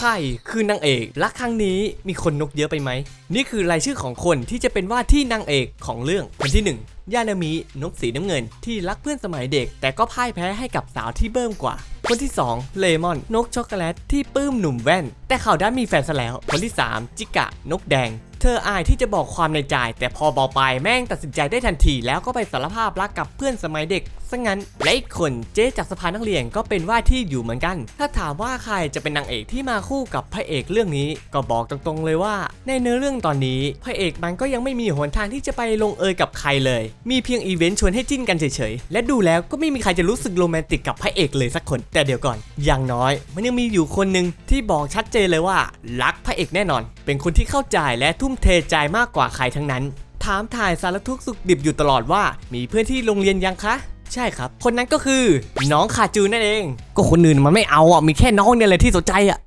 ใครคือนางเอกและครั้งนี้มีคนนกเยอะไปไหม นี่คือรายชื่อของคนที่จะเป็นว่าที่นางเอกของเรื่องคนที่หนึ่งยานามินกสีน้ำเงิน ที่รักเพื่อนสมัยเด็ก แต่ก็พ่ายแพ้ให้กับสาวที่เบิ่มกว่า คนที่ 2 เลมอนนกช็อกโกแลตที่ปื้มหนุ่มแว่น แต่เขาด้านมีแฟนซะแล้ว คนที่ 3 จิกะ นกแดง ธออายที่จะบอกความในใจ แต่พอบอกไปแม่งตัดสินใจได้ทันที แล้วก็ไปสารภาพรักกับเพื่อนสมัยเด็กซะงั้นและอีกคนเจ๊จากสภานักเรียนก็เป็นว่าที่อยู่เหมือนกัน ถ้าถามว่าใครจะเป็นนางเอกที่มาคู่กับพระเอกเรื่องนี้ ก็บอกตรงๆเลยว่า ในเนื้อเรื่องตอนนี้ พระเอกมันก็ยังไม่มีหนทางที่จะไปลงเอยกับใครเลย มีเพียงอีเวนต์ชวนให้จิ้นกันเฉยๆและดูแล้วก็ไม่มีใครจะรู้สึกโรแมนติกกับพระเอกเลยสักคน แต่เดี๋ยวก่อนอย่างน้อย มันยังมีอยู่คนหนึ่งที่บอกชัดเจนเลยว่า รักพระเอกแน่นอน เป็นคนที่เข้าใจและทุ่มเทใจมากกว่าใครทั้งนั้น ถามถ่ายสารทุกข์สุขดิบอยู่ตลอดว่า มีเพื่อนที่โรงเรียนยังคะ ใช่ครับ คนนั้นก็คือ น้องขาจูนั่นเอง ก็คนอื่นมันไม่เอาอะมีแค่น้องเนี่ยแหละที่สนใจอะ